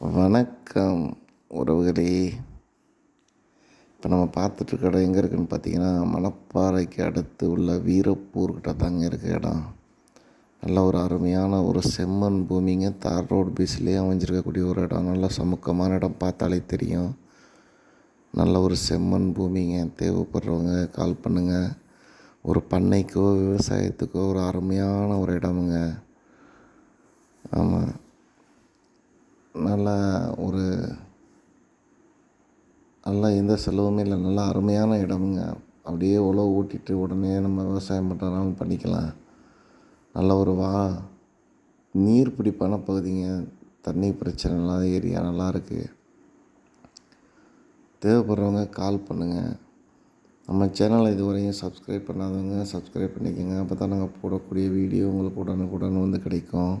வணக்கம் உறவுகளே. இப்போ நம்ம பார்த்துட்ருக்க இடம் எங்கே இருக்குதுன்னு பார்த்தீங்கன்னா மணப்பாறைக்கு அடுத்து உள்ள வீரப்பூர்கிட்ட தாங்க இருக்க இடம். நல்ல ஒரு அருமையான ஒரு செம்மண் பூமிங்க. தார் ரோடு பீஸ்லேயே அமைஞ்சிருக்கக்கூடிய ஒரு இடம். நல்ல சமுக்கமான இடம் பார்த்தாலே தெரியும். நல்ல ஒரு செம்மண் பூமிங்க. தேவைப்படுறவங்க கால் பண்ணுங்கள் ஒரு பண்ணைக்கோ விவசாயத்துக்கோ ஒரு அருமையான ஒரு இடமுங்க ஆமாம் நல்லா ஒரு நல்லா எந்த செலவுமே இல்லை நல்லா அருமையான இடமுங்க. அப்படியே உழவு ஓட்டிட்டு உடனே நம்ம விவசாயம் பண்ணுறதுனாலும் பண்ணிக்கலாம். நல்ல ஒரு வா நீர் பிடிப்பான பகுதிங்க. தண்ணி பிரச்சனை இல்லாத ஏரியா நல்லா இருக்குது தேவைப்படுறவங்க கால் பண்ணுங்கள் நம்ம சேனலை இதுவரையும் சப்ஸ்கிரைப் பண்ணாதவங்க சப்ஸ்கிரைப் பண்ணிக்கோங்க. அப்போ தான் நாங்கள் போடக்கூடிய வீடியோ உங்களுக்கு உடனுக்குடன் வந்து கிடைக்கும்.